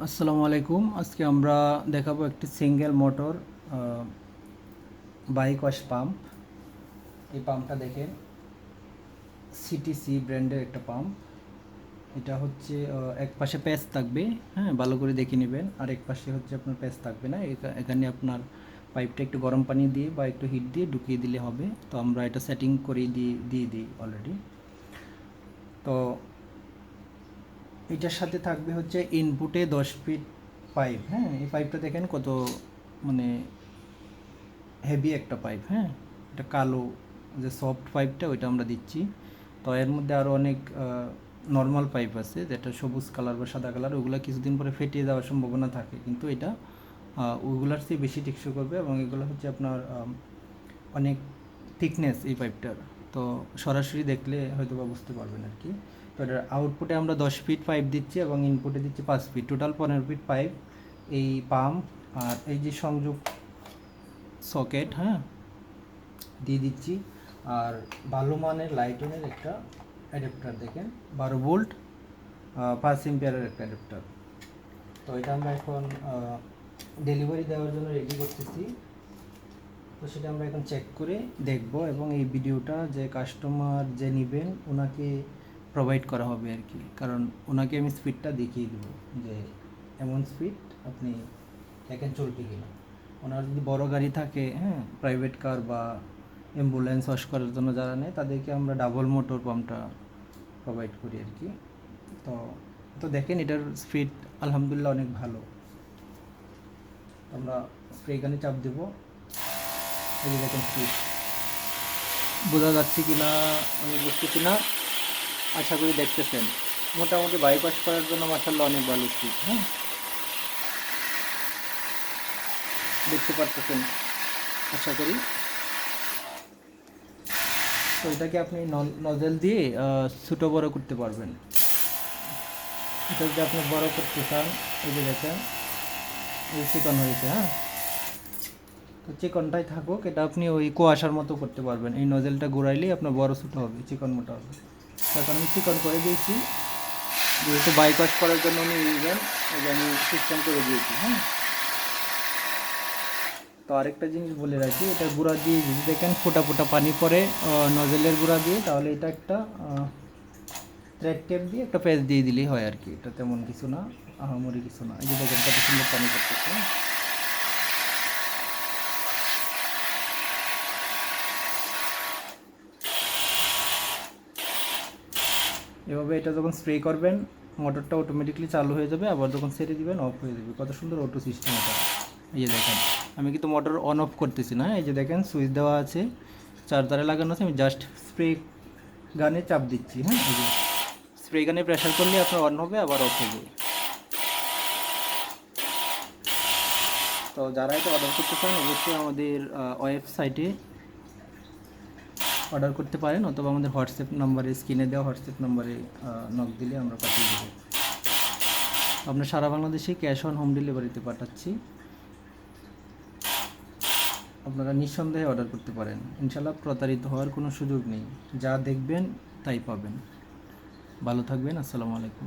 আসসালামু আলাইকুম। আজকে আমরা দেখাবো একটি single motor bike wash pump. এই পাম্পটা দেখেন সিটিসি ব্র্যান্ডের একটা পাম্প। এটা হচ্ছে এক পাশে প্যাচ থাকবে হ্যাঁ ভালো করে দেখে নেবেন। আর এক পাশে হচ্ছে আপনার প্যাচ থাকবে না। এখা- এখানে আপনার পাইপটা একটু গরম পানি দিয়ে বা একটু হিট দিয়ে ঢুকিয়ে দিলে হবে। তো আমরা এটা সেটিং করে দিয়ে দিয়ে দিই অলরেডি। তো এটার সাথে থাকবে হচ্ছে ইনপুটে দশ ফিট পাইপ হ্যাঁ? এই পাইপটা দেখেন কত মানে হেভি একটা পাইপ হ্যাঁ? এটা কালো যে সফট পাইপটা ওইটা আমরা দিচ্ছি। তো এর মধ্যে আরও অনেক নর্মাল পাইপ আছে, যেটা সবুজ কালার বা সাদা কালার ওগুলো কিছুদিন পরে ফেটে যাওয়ার সম্ভাবনা থাকে। কিন্তু এটা ওগুলার চেয়ে বেশি টেকসই করবে এবং এগুলো হচ্ছে আপনার অনেক থিকনেস এই পাইপটার তো সরাসরি দেখলে হয়তো বা বুঝতে পারবেন আর কি। তো এটার আউটপুটে আমরা দশ ফিট পাইপ দিচ্ছি এবং ইনপুটে দিচ্ছি পাঁচ ফিট টোটাল পনেরো ফিট পাইপ এই পাম্প আর এই যে সংযোগ সকেট হ্যাঁ? দিয়ে দিচ্ছি। আর ভালো মানের লাইটনের একটা অ্যাডাপ্টার দেখেন, বারো ভোল্ট পাঁচ এম্পিয়ারের একটা অ্যাডাপ্টার তো এটা আমরা এখন ডেলিভারি দেওয়ার জন্য রেডি করতেছি। তো সেটা আমরা এখন চেক করে দেখব এবং এই ভিডিওটা যে কাস্টমার যে নেবেন ওনাকে প্রোভাইড করা হবে আর কি। কারণ ওনাকে আমি স্পিডটা দেখিয়ে দেবো যে এমন স্পিড আপনি দেখেন চলবে কিনা। ওনার যদি বড় গাড়ি থাকে হ্যাঁ প্রাইভেট কার বা অ্যাম্বুলেন্স ওয়াশ করার জন্য যারা নেয়, তাদেরকে আমরা ডাবল মোটর পাম্পটা প্রোভাইড করি আর কি। তো তো দেখেন এটার স্পিড আলহামদুলিল্লাহ অনেক ভালো। আমরা স্প্রে গানে চাপ দেবো। এই দেখেন বোঝা যাচ্ছে কি না আমি বুঝতেছি না। আশা করি দেখতেছেন। মোটামুটি বাইপাস করার জন্য মাসাল্লাহ অনেক ভালো স্পিড হ্যাঁ? দেখতে পারতেছেন, আশা করি। তো এটাকে আপনি নজেল দিয়ে ছোটো বড় করতে পারবেন। এটা যদি আপনি বড় করতে চান, এই যে দেখেন চিকন হয়েছে হ্যাঁ? তো চিকনটাই থাকুক, এটা আপনি ওই কুয়াশার মতো করতে পারবেন। এই নজেলটা ঘুরাইলেই আপনার বড় ছোটো হবে, চিকন মোটা হবে। এখন আমি চিকন করে দিয়েছি। যেহেতু ওয়াশ করার জন্য উনি নিবেন এই আমি সিস্টেম করে দিয়েছি হ্যাঁ? তো আরেকটা জিনিস বলে রাখি, এটা গুঁড়া দিয়ে যদি দেখেন ফোটা ফোটা পানি পরে নজেলের গুঁড়া দিয়ে, তাহলে এটা একটা থ্রেড টেপ দিয়ে একটা প্যাচ দিয়ে দিলেই হয় আর কি। এটা তেমন কিছু না, আহামরি কিছু না। এই যে দেখেন কত সুন্দর পানি পড়তেছে হ্যাঁ? এভাবে এটা যখন স্প্রে করবেন মোটরটা অটোমেটিকলি চালু হয়ে যাবে, আবার যখন ছেড়ে দিবেন অফ হয়ে যাবে। কত সুন্দর অটো সিস্টেম এটা। এই যে দেখেন, আমি কিন্তু মোটর অন অফ করতেছি না, এই যে দেখেন সুইচ দেওয়া আছে চার্জারে লাগানো আছে, আমি জাস্ট স্প্রে গানে চাপ দিচ্ছি হ্যাঁ? এই যে স্প্রে গানে প্রেশার করলে আপনার অন হবে, আবার অফ হবে তো যারা এটা অর্ডার করতে চান, অবশ্যই আমাদের ওয়েবসাইটে অর্ডার করতে পারেন অথবা আমাদের হোয়াটসঅ্যাপ নাম্বারে, স্ক্রিনে দেওয়া হোয়াটসঅ্যাপ নাম্বারে নক দিলে আমরা পাঠিয়ে দেবো। আমরা সারা বাংলাদেশে ক্যাশ অন হোম ডেলিভারিতে পাঠাচ্ছি। আপনারা নিঃসন্দেহে অর্ডার করতে পারেন। ইনশাল্লাহ প্রতারিত হওয়ার কোনো সুযোগ নেই। যা দেখবেন, তাই পাবেন। ভালো থাকবেন। আসসালামু আলাইকুম।